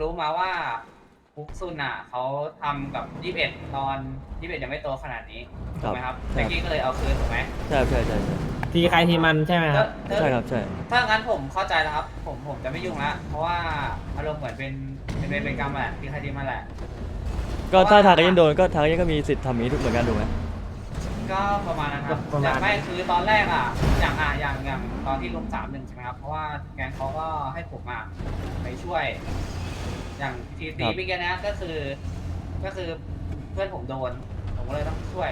รู้มาว่าฟุกซุนอะเขาทำกับยี่สิบเอ็ดตอนยี่สิบเอ็ดยังไม่โตขนาดนี้ถูกไหมครับครับเมื่อกี้ก็เลยเอาคืนถูกไหมใช่ครับใช่ใช่ใช่ทีใครทีมันใช่ไหมครับถ้าใช่ครับใช่ถ้างั้นผมเข้าใจแล้วครับ ผมผมจะไม่ยุ่งละเพราะว่าอารมณ์เหมือนเป็นเป็นเวรเป็นกรรมแหละที่ใครที่มาแหละ ก็ถ้าเพราะว่าทางยันโดนก็ทางยันก็มีสิทธิ์ทำอย่างนี้ทุกเหมือนกันถูกไหมก็ประมาณนั้นครับประมาณอย่างไม่คือตอนแรกอะอย่างอะอย่างอย่างตอนที่ลงสามหนึ่งใช่ไหมครับเพราะว่าแกงเขาก็ให้ผมอะไปช่วย อย่างทีตีเมื่อกี้นะก็คือก็คือเพื่อนผมโดนผมก็เลยต้องช่วย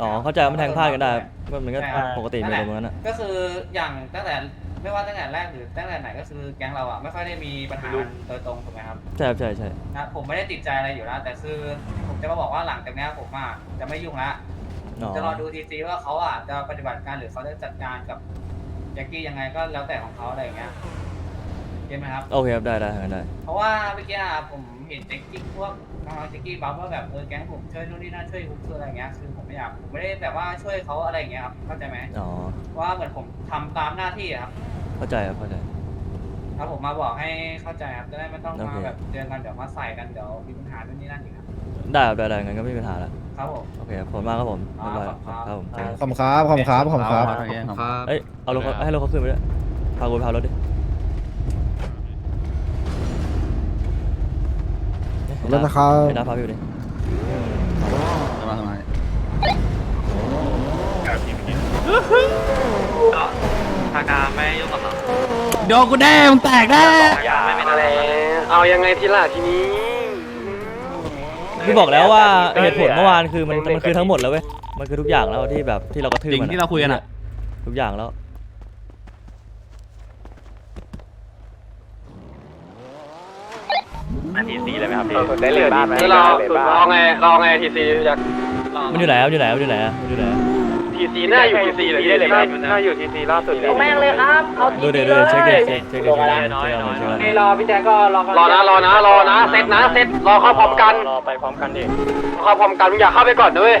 อ๋อเข้าใจว่ามันแทงพลาดกันได้ก็มันก็ใช่ครับปกติเหมือนกันตรงนั้นอะก็คืออย่างตั้งแต่ไม่ว่าตั้งแต่แรกหรือตั้งแต่ไหนก็คือแก๊งเราอะไม่ค่อยได้มีปัญหากันโดยตรงถูกไหมครับใช่ครับใช่ใช่นะผมไม่ได้ติดใจอะไรอยู่แล้วแต่คือผมจะมาบอกว่าหลังจากเนี้ยผมอะจะไม่ยุ่งละอ๋อจะรอดูทีซีว่าเขาอะจะปฏิบัติการหรือเขาจะจัดการกับแจ็คกี้ยังไงก็แล้วแต่ของเขาอะไรอย่างเงี้ย เห็นไหมครับ โอเคครับได้ได้ทางนั้นได้เพราะว่าเมื่อกี้อะผมเห็นแจ็คกี้พวกน้องๆแจ็คกี้บัฟว่าแบบเออแก๊งผมช่วยนู่นนี่นั่นช่วยฮุกช่วยอะไรอย่างเงี้ยคือผมไม่อยากผมไม่ได้แบบว่าช่วยเขาอะไรอย่างเงี้ยครับเข้าใจไหมอ๋อว่าเหมือนผมทำตามหน้าที่อะครับเข้าใจครับเข้าใจถ้าผมมาบอกให้เข้าใจครับจะได้ไม่ต้องโอมาเค แบบเจอกันเดี๋ยวมาใส่กันเดี๋ยวมีปัญหานู่นนี่นั่นอีกครับได้ครับได้ได้งั้นก็ไม่มีปัญหาแล้วครับผม โอเคครับขอบคุณมากครับผมอ๋อบ๊ายบายขอบคุณครับครับผมอ่าขอบคุณครับขอบคุณครับขอบคุณครับ เอ้ยเอารถเขาให้รถเขาขึ้นไปด้วยพากูไปพารถดิ รถนะครับให้น้าพาพี่ไปดิทางการไม่ยุ่งกับเราโดนกูแน่มึงแตกแน่อย่าไม่เป็นไรเอายังไงทีล่ะทีนี้พี่บอกแล้วว่าเหตุผลเมื่อวานคือมันมันคือทั้งหมดแล้วเว้ยมันคือทุกอย่างแล้วที่แบบที่เรากระทืบจริงมันที่เราคุยกันอะทุกอย่างแล้ว ทีซีเลยไหมครับพี่ได้เหรียญบ้านไหมคือเราเราไงเราไงทีซีจากมันอยู่ไหนครับอยู่ไหนครับอยู่ไหนอะมันอยู่ไหนอะทีซีน่าอยู่ทีซีเลยพี่น่าน่าอยู่ทีซีล่าสุดเลยแม่งเลยครับเอาดูเดี๋ยวเดี๋ยวเช็คดิเช็คเช็คดิเช็คดิเช็คดิเช็คดิเช็คดิรอพี่แจ๊ก็รอรอนะรอนะรอนะเซตนะเซตรอเข้าพร้อมกันรอไปพร้อมกันดิเข้าพร้อมกันมึงอย่าเข้าไปก่อนด้วย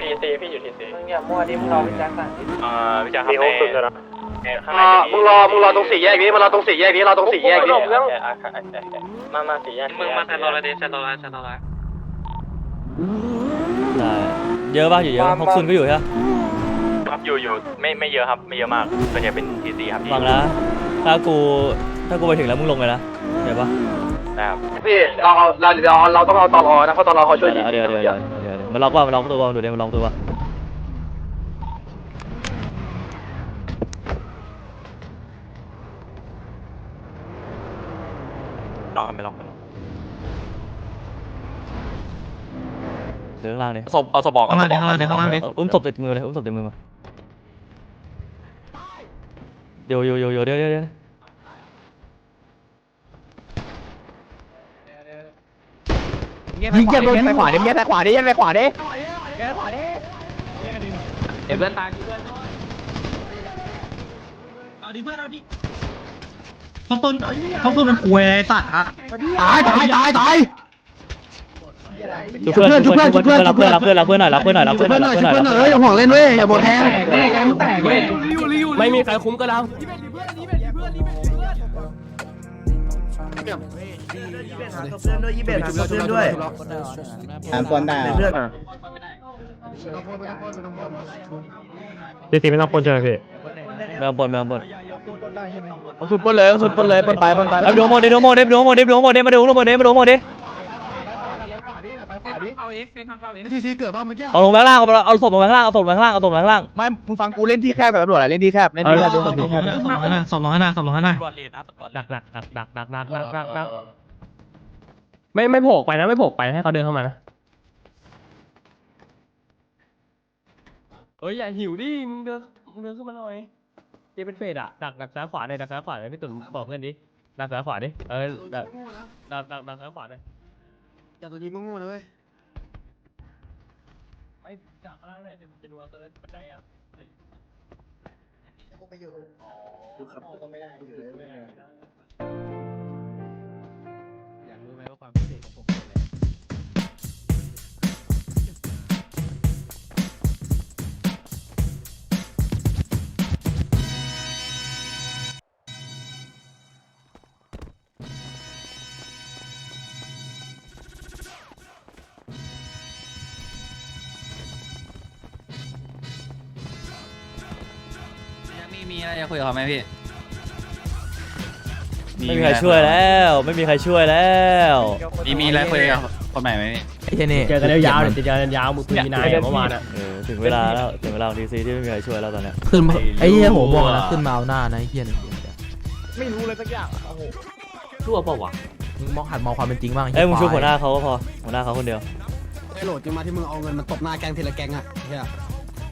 ทีซีพี่อยู่ทีซีมึงอย่ามั่วดิมึงรอพี่แจ๊ก่อนอ่าพี่จะทำในสุดเลยนะ ข้างในอ่ามึงรอมึงรอตรงสี่แยกนี้มึงรอตรงสี่แยกนี้รอตรงสี่แยกนี้มามาสี่แยกมึงมาแซนโรลดิแซนโรลแซนโรลได้เยอะป่ะอยู่เยอะหกศูนย์ก็อยู่ใช่ปะครับอยู่อยู่ไม่ไม่เยอะครับไม่เยอะมากส่วนใหญ่เป็นทีซีครับพี่ฟังนะถ้ากูถ้ากูไปถึงแล้วมึงลงเลยนะเดี๋ยวปะนะครับพี่เราเราเราเราต้องเอาตอรอนะเพราะตอรอเขาช่วยดีเดี๋ยวเดี๋ยวเดี๋ยวเดี๋ยวเดี๋ยวมันล็อกว่ามันล็อกตัวว่าดูดิมันล็อกตัวว่าล องกันไปลองกันเดี๋ยวข้างล่างดิศพเอาศพบอกเข้ามาเดี๋ยวเข้ามาเดี๋ยวเข้ามาเดี๋ยวเอาอุ้มศพติดมือเลยอุ้มศพติดมือมาเดี๋ยวเดี๋ยวเดี๋ยวเดี๋ยวเดี๋ยวเดี๋ยวยิงเก็บรถไปขวาดิยัดไปขวาดิยัดไปขวาดิเดี๋ยวเพื่อนตายเอาดิเพื่อนเอาดิ เขาต้นเขาต้นมันป่วยไอ้สัตว์อะตายตายตายตายชุบเพื่อนชุบเพื่อนชุบเพื่อนรับเพื่อนรับเพื่อนรับเพื่อนหน่อยรับเพื่อนหน่อยรับเพื่อนหน่อยรับเพื่อนหน่อยเอ้ยอย่าห่วงเล่นเว้ยอย่าหมดแทงไม่มีใครคุ้มก็แล้วถามคนด่าทีทีไม่ต้องปนใช่ไหมพี่ไม่ต้องบนไม่ต้องบน เอาสุดปนเลยเอาสุดปนเลยปนไปปนไปเอาดูโมเดลดูโมเดลดูโมเดลดูโมเดลมาดูโมเดลมาดูโมเดลทีทีเกิดป่ะเมื่อกี้เอาลงไปข้างล่างเอาเอาศพลงไปข้างล่างเอาศพลงไปข้างล่างเอาศพลงไปข้างล่างไม่มึงฟังกูเล่นที่แคบแบบตำรวจอะไรเล่นที่แคบเล่นที่แคบสองร้อยหน้าสองร้อยหน้าสองร้อยหน้าดักดักดักดักดักดักดักดักดักไม่ไม่โผล่ไปนะไม่โผล่ไปให้เขาเดินเข้ามานะเอ้ยอย่าหิวดิมึงเดินมึงเดินขึ้นมาหน่อย เจเป็นเฟดอะดักดักซ้ายขวาเลยดักซ้ายขวาเลยพี่ตุ่นบอกเพื่อนดิดักซ้ายขวาดิเออดักดักดักดักซ้ายขวาเลยอย่าตัวนี้มึงงูนะเว้ยไปดักอะไรเนี่ยเดี๋ยวมันจะดูเอาเติร์ดบันไดอะอยาก มีอะไรจะคุยกับเขาไหมพี่ไม่มีใครช่วยแล้ว ไม่มีใครช่วยแล้วมีมีอะไรคุยกับคนใหม่ไหมพี่ ไอ้เจนี่เจอกันยาวๆเดี๋ยวเจอกันยาวมึงคุยนายอะเมื่อวานอะเออถึงเวลาแล้วถึงเวลาของทีซีที่ไม่มีใครช่วยแล้วตอนเนี้ยขึ้นมาไอ้เหี้ยโหมองนะขึ้นมาเอาหน้านะไอ้เหี้ยนี่ไม่รู้เลยสักอย่างโอ้โหรั่วเปล่าวะมึงมองหัดมองความเป็นจริงบ้างเอ้ยมึงช่วยหัวหน้าเขาก็พอหัวหน้าเขาคนเดียวไอ้โหลดจะมาที่มึงเอาเงินมันตบหน้าแกงทีละแกงอะเฮีย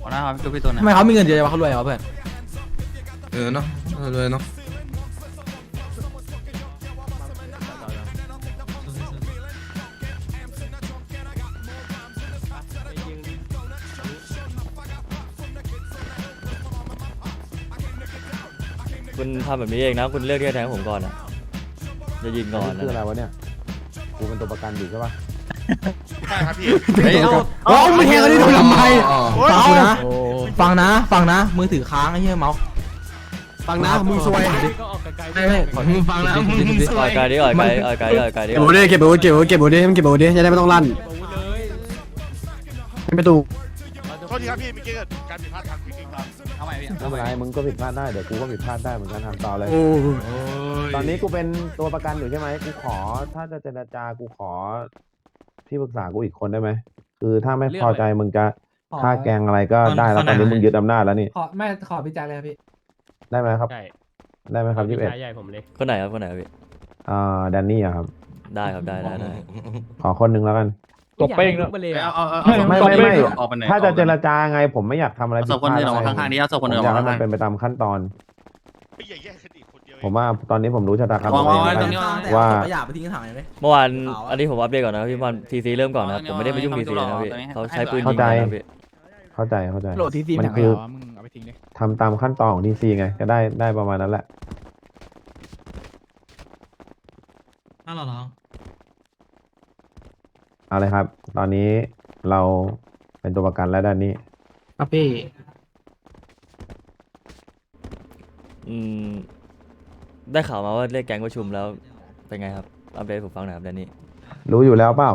ขอหน้าครับพี่พี่ตุนนะทำไมเขามีเงินเยอะจังวะเขารวยเหรอเพื่อนเออเนาะเออเลยเนาะคุณทำแบบนี้เองนะ คุณเลือกที่จะแทงผมก่อนอะจะยิงก่อนคืออะไรนะวะเนี่ย กูเป็นตัวประกันอยู่ใช่ป่ะเฮ้ยเอาอ๋อมึงแทงกันนี่ทำไมฟังกูนะฟังนะ ฟังนะ มือถือค้างไอ้เหี้ยเมาส์ ฟังนะมึงซวยก็ออกไกลๆไม่ไม่ขอมึงฟังนะมึงอ่อยไกลดิอ่อยไกลอ่อยไกลอ่อยไกลดิเก็บโบดิเก็บโบดิเก็บโบดิเก็บโบดิมันเก็บโบดิจะได้ไม่ต้องลั่นบอกเลยไม่ประตูโทษทีครับพี่เมื่อกี้เกิดการผิดพลาดทางฟิสิกส์ครับเอาใหม่พี่ไม่เป็นไรมึงก็ผิดพลาดได้เดี๋ยวกูก็ผิดพลาดได้เหมือนกันทำต่อเลย โอ้ตอนนี้กูเป็นตัวประกันอยู่ใช่ไหมกูขอถ้าจะเจรจากูขอ ที่ปรึกษากูอีกคนได้ไหมคือถ้าไม่พอใจมึงจะฆ่าแกงอะไรก็ได้แล้วตอนนี้มึงยึดอำนาจแล้วนี่ขอไม่ขอพิจารณาเลยพี่ ได้ไหมครับ ใช่ได้ไหมครับยี่สิบเอ็ดชายใหญ่ผมเลย คนไหนครับคนไหนครับพี่อ่าแดนนี่อะครับ ได้ครับได้ได้ได้ขอคนหนึ่งแล้วกัน ตบเป้งแล้วมาเลยเอาอะเอาเอาไม่เอาไม่ไม่ออกไปไหนถ้าจะเจรจาไงผมไม่อยากทำอะไรเอาศพคนอื่นออกมาข้างๆนี้เอาศพคนอื่นอผอกมอยากมาให้มันข้างเป็นไปตามขั้นตอน ไม่ใหญ่แย่คดีคนเดียวเอง ผมว่าตอนนี้ผมรู้ชะตากรรมวางตัววางเองไว้แล้วตรกังน นี้ ว่า ขยะไปทิ้งถังเลยเมื่อวานอันนี้ผมอัปเดตก่อนนะพี่บอลทีซีเริ่มก่อนนะผมไม่ได้ไปยุ่งทีซีนะพี่เขาใช้ปืนยิงกันนะพี่ เข้าใจเข้าใจ โหลดทีซีมันคือ ทำตามขั้นตอนของทีซีไงก็ได้ได้ประมาณนั้นแหละนั่นหรอน้องเอาเลยครับ ตอนนี้เราเป็นตัวประกันแล้วด้านนี้ ครับพี่ อืม ได้ข่าวมาว่าเรียกแก๊งประชุมแล้ว เป็นไงครับ อัปเดตให้ผมฟังหน่อยครับเดนนี่ รู้อยู่แล้วเปล่า